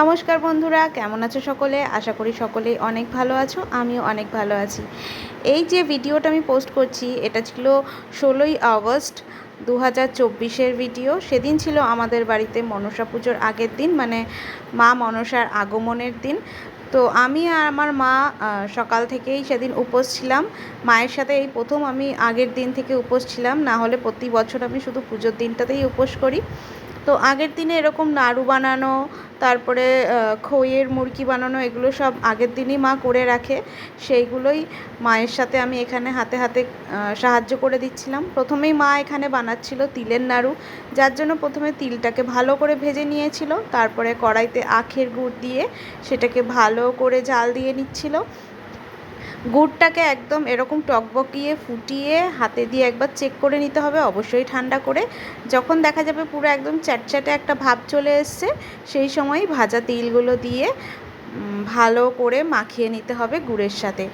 নমস্কার বন্ধুরা, কেমন আছো সকলে? আশা করি সকলেই অনেক ভালো আছো, আমিও অনেক ভালো আছি। এই যে ভিডিওটা আমি পোস্ট করছি, এটা ছিল ষোলোই আগস্ট দু হাজার চব্বিশের ভিডিও সেদিন ছিল আমাদের বাড়িতে মনসা পুজোর আগের দিন মানে মা মনসার আগমনের দিন। তো আমি আর আমার মা সকাল থেকেই সেদিন উপোস ছিলাম। মায়ের সাথে এই প্রথম আমি আগের দিন থেকে উপোস ছিলাম। না হলে প্রতি বছর আমি শুধু পুজোর দিনটাতেই উপোস করি। তো আগের দিনে এরকম নাড়ু বানানো, তারপরে খইয়ের মুরকি বানানো, এগুলো সব আগের দিনই মা করে রাখে। সেইগুলোই মায়ের সাথে আমি এখানে হাতে হাতে সাহায্য করে দিচ্ছিলাম। প্রথমেই মা এখানে বানাচ্ছিল তিলের নাড়ু, যার জন্য প্রথমে তিলটাকে ভালো করে ভেজে নিয়েছিল, তারপরে কড়াইতে আখের গুড় দিয়ে সেটাকে ভালো করে জাল দিয়ে নিচ্ছিল। গুড়টাকে একদম এরকম টকবকিয়ে ফুটিয়ে হাতে দিয়ে একবার চেক করে নিতে হবে, অবশ্যই ঠান্ডা করে। যখন দেখা যাবে পুরো একদম চ্যাটচ্যাটে একটা ভাব চলে এসছে, সেই সময় ভাজা তিলগুলো দিয়ে ভালো করে মাখিয়ে নিতে হবে গুড়ের সাথে।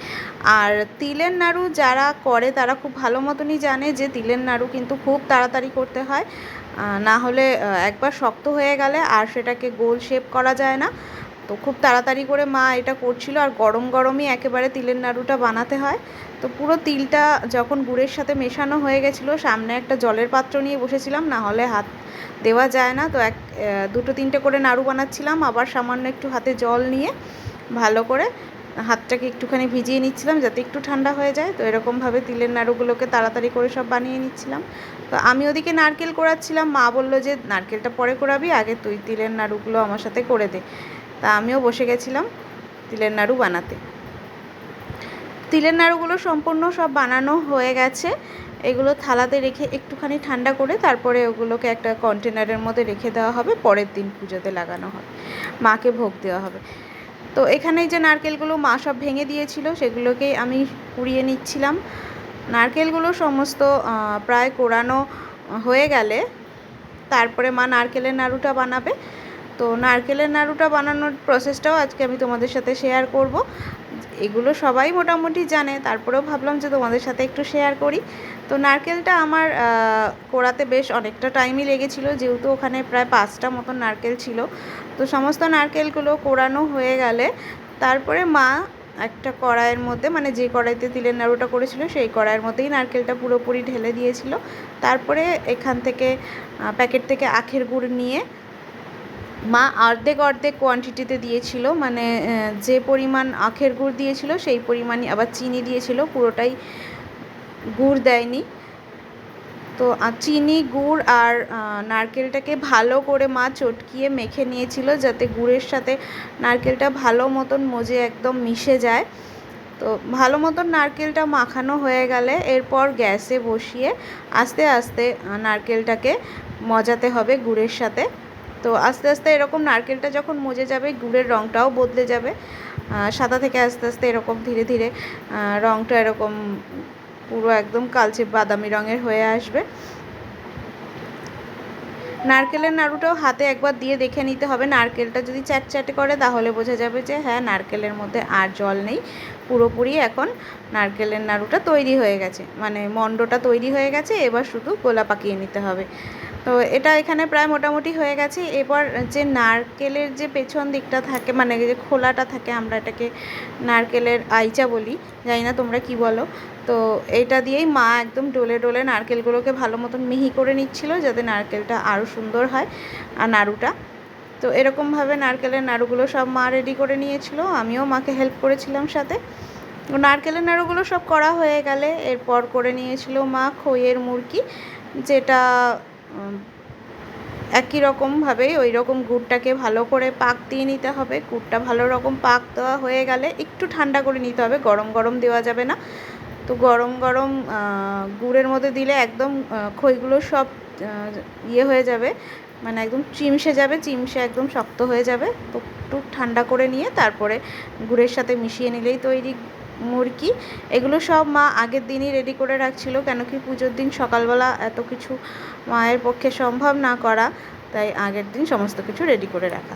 আর তিলের নাড়ু যারা করে তারা খুব ভালো মতনই জানে যে তিলের নাড়ু কিন্তু খুব তাড়াতাড়ি করতে হয়। না হলে একবার শক্ত হয়ে গেলে আর সেটাকে গোল শেপ করা যায় না। তো খুব তাড়াতাড়ি করে মা এটা করছিল আর গরম গরমই একেবারে তিলের নাড়ুটা বানাতে হয়। তো পুরো তিলটা যখন গুড়ের সাথে মেশানো হয়ে গেছিল, সামনে একটা জলের পাত্র নিয়ে বসেছিলাম, না হলে হাত দেওয়া যায় না। তো এক দুটো তিনটে করে নাড়ু বানাচ্ছিলাম, আবার সামান্য একটু হাতে জল নিয়ে ভালো করে হাতটাকে একটুখানি ভিজিয়ে নিচ্ছিলাম যাতে একটু ঠান্ডা হয়ে যায়। তো এরকমভাবে তিলের নাড়ুগুলোকে তাড়াতাড়ি করে সব বানিয়ে নিচ্ছিলাম। তো আমি ওদিকে নারকেল কোড়াচ্ছিলাম, মা বলল যে, নারকেলটা পরে কোড়াবি, আগে তুই তিলের নাড়ুগুলো আমার সাথে করে দে। তা আমিও বসে গেছিলাম তিলের নাড়ু বানাতে। তিলের নাড়ুগুলো সম্পূর্ণ সব বানানো হয়ে গেছে। এগুলো থালাতে রেখে একটুখানি ঠান্ডা করে তারপরে ওগুলোকে একটা কন্টেনারের মধ্যে রেখে দেওয়া হবে। পরের দিন পুজোতে লাগানো হবে। মাকে ভোগ দেওয়া হবে। তো এখানে যে নারকেলগুলো মা সব ভেঙে দিয়েছিল সেগুলোকেই আমি কুড়িয়ে নিচ্ছিলাম। নারকেলগুলো সমস্ত প্রায় কোরানো হয়ে গেলে তারপরে মা নারকেলের নাড়ুটা বানাবে। তো নারকেলের নাড়ুটা বানানোর প্রসেসটাও আজকে আমি তোমাদের সাথে শেয়ার করব। এগুলো সবাই মোটামুটি জানে, তারপরেও ভাবলাম যে তোমাদের সাথে একটু শেয়ার করি। তো নারকেলটা আমার কোড়াতে বেশ অনেকটা টাইমই লেগেছিল, যেহেতু ওখানে প্রায় পাঁচটা মতন নারকেল ছিল। তো সমস্ত নারকেলগুলো কোড়ানো হয়ে গেলে, তারপরে মা একটা কড়াইয়ের মধ্যে মানে যে কড়াইতে তিলের নাড়ুটা করেছিল, সেই কড়াইয়ের মধ্যেই নারকেলটা পুরোপুরি ঢেলে দিয়েছিল। তারপরে এখান থেকে প্যাকেট থেকে আখের গুড় নিয়ে মা অর্ধেক অর্ধেক কোয়ান্টিটিতে দিয়েছিল মানে যে পরিমাণ আখের গুড় দিয়েছিল সেই পরিমাণই আবার চিনি দিয়েছিল, পুরোটাই গুড় দেয়নি। তো চিনি, গুড় আর নারকেলটাকে ভালো করে মা চটকিয়ে মেখে নিয়েছিল যাতে গুড়ের সাথে নারকেলটা ভালো মতন মজে একদম মিশে যায়। তো ভালো মতন নারকেলটা মাখানো হয়ে গেলে এরপর গ্যাসে বসিয়ে আস্তে আস্তে নারকেলটাকে মজাতে হবে গুড়ের সাথে। তো আস্তে আস্তে এরকম নারকেলটা যখন মজে যাবে, গুড়ের রঙটাও বদলে যাবে সাদা থেকে আস্তে আস্তে এরকম ধীরে ধীরে রঙটা এরকম পুরো একদম কালচে বাদামি রঙের হয়ে আসবে। নারকেলের নাড়ুটাও হাতে একবার দিয়ে দেখে নিতে হবে। নারকেলটা যদি চ্যাটচ্যাটে করে, তাহলে বোঝা যাবে যে হ্যাঁ নারকেলের মধ্যে আর জল নেই। পুরোপুরি এখন নারকেলের নাড়ুটা তৈরি হয়ে গেছে। মানে মণ্ডটা তৈরি হয়ে গেছে, এবার শুধু গোলা পাকিয়ে নিতে হবে। তো এটা এখানে প্রায় মোটামুটি হয়ে গেছে। এবার যে নারকেলের যে পেছন দিকটা থাকে মানে যে খোলাটা থাকে, আমরা এটাকে নারকেলের আইচা বলি, জানি না তোমরা কি বলো। তো এইটা দিয়েই মা একদম ডোলে ডোলে নারকেলগুলোকে ভালো মতন মিহি করে নিচ্ছিল, যাতে নারকেলটা আরও সুন্দর হয়, আর নাড়ুটা। তো এরকমভাবে নারকেলের নাড়ুগুলো সব মা রেডি করে নিয়েছিল, আমিও মাকে হেল্প করেছিলাম সাথে। নারকেলের নাড়ুগুলো সব করা হয়ে গেলে এরপর করে নিয়েছিল মা খইয়ের মুরকি যেটা একই রকমভাবেই ওই রকম গুড়টাকে ভালো করে পাক দিয়ে নিতে হবে। গুড়টা ভালো রকম পাক দেওয়া হয়ে গেলে একটু ঠান্ডা করে নিতে হবে, গরম গরম দেওয়া যাবে না। তো গরম গরম গুড়ের মধ্যে দিলে একদম খইগুলো সব ইয়ে হয়ে যাবে। মানে একদম চিমসে যাবে, চিমসে একদম শক্ত হয়ে যাবে। তো একটু ঠান্ডা করে নিয়ে তারপরে গুড়ের সাথে মিশিয়ে নিলেই তৈরি মুরকি এগুলো সব মা আগের দিনই রেডি করে রাখছিল, কেন কি পুজোর দিন সকালবেলা এত কিছু মায়ের পক্ষে সম্ভব না করা, তাই আগের দিন সমস্ত কিছু রেডি করে রাখা।